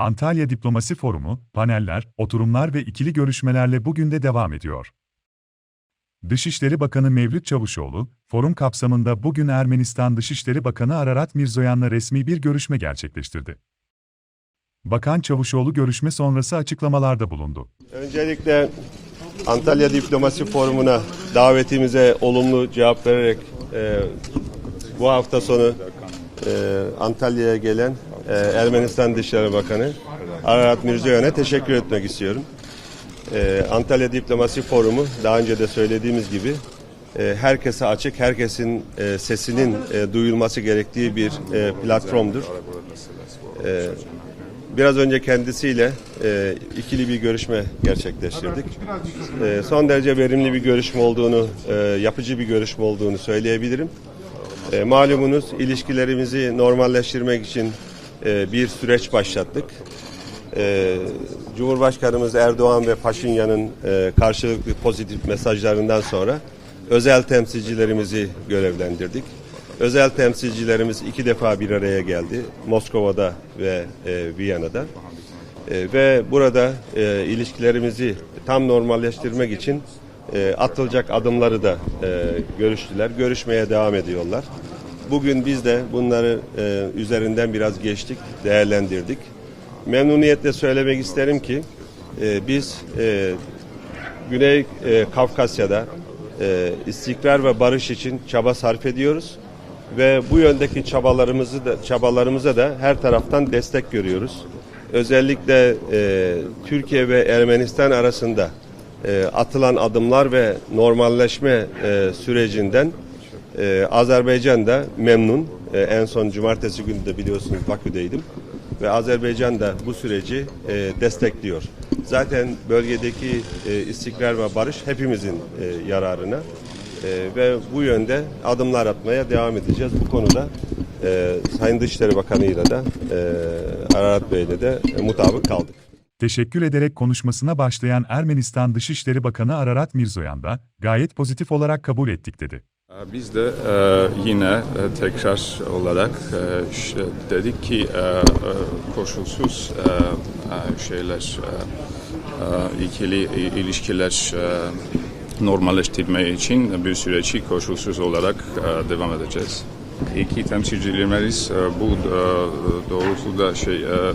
Antalya Diplomasi Forumu, paneller, oturumlar ve ikili görüşmelerle bugün de devam ediyor. Dışişleri Bakanı Mevlüt Çavuşoğlu, forum kapsamında bugün Ermenistan Dışişleri Bakanı Ararat Mirzoyan'la resmi bir görüşme gerçekleştirdi. Bakan Çavuşoğlu görüşme sonrası açıklamalarda bulundu. Öncelikle Antalya Diplomasi Forumu'na davetimize olumlu cevap vererek e, bu hafta sonu e, Antalya'ya gelen e, Ermenistan Dışişleri Bakanı Ararat Mirzoyan'a teşekkür etmek istiyorum. E, Antalya Diplomasi Forumu daha önce de söylediğimiz gibi e, herkese açık, herkesin e, sesinin e, duyulması gerektiği bir e, platformdur. E, Biraz önce kendisiyle e, ikili bir görüşme gerçekleştirdik. E, son derece verimli bir görüşme olduğunu, e, yapıcı bir görüşme olduğunu söyleyebilirim. E, malumunuz ilişkilerimizi normalleştirmek için e, bir süreç başlattık. E, Cumhurbaşkanımız Erdoğan ve Paşinyan'ın e, karşılıklı pozitif mesajlarından sonra özel temsilcilerimizi görevlendirdik. Özel temsilcilerimiz iki defa bir araya geldi. Moskova'da ve e, Viyana'da. E, ve burada ilişkilerimizi tam normalleştirmek için atılacak adımları da görüştüler. Görüşmeye devam ediyorlar. Bugün biz de bunları e, üzerinden biraz geçtik, değerlendirdik. Memnuniyetle söylemek isterim ki e, biz e, Güney e, Kafkasya'da e, istikrar ve barış için çaba sarf ediyoruz ve bu yöndeki çabalarımızı da çabalarımıza da her taraftan destek görüyoruz. Özellikle e, Türkiye ve Ermenistan arasında e, atılan adımlar ve normalleşme e, sürecinden e, Azerbaycan da memnun. E, en son cumartesi günü de biliyorsunuz Bakü'deydim ve Azerbaycan da bu süreci e, destekliyor. Zaten bölgedeki e, istikrar ve barış hepimizin e, yararına e, ve bu yönde adımlar atmaya devam edeceğiz. Bu konuda e, Sayın Dışişleri Bakanı'yla da e, Ararat Bey'le de e, mutabık kaldık. Teşekkür ederek konuşmasına başlayan Ermenistan Dışişleri Bakanı Ararat Mirzoyan da gayet pozitif olarak kabul ettik dedi. Biz de e, yine e, tekrar olarak e, dedik ki e, e, koşulsuz e, e, şeyler, e, e, ikili ilişkiler e, normalleştirme için bir süreci koşulsuz olarak e, devam edeceğiz. İki temsilcilerimiz e, bu e, doğrultuda şey e, e,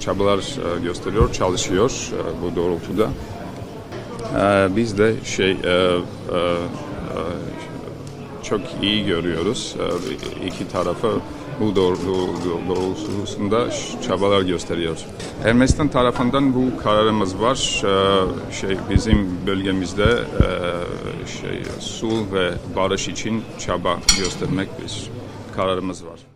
çabalar e, gösteriyor, çalışıyor bu doğrultuda. Biz de şey çok iyi görüyoruz. İki tarafı bu doğru, doğru- doğrultusunda çabalar gösteriyor. Ermenistan tarafından bu kararımız var. Şey bizim bölgemizde şey sulh ve barış için çaba göstermek bir kararımız var.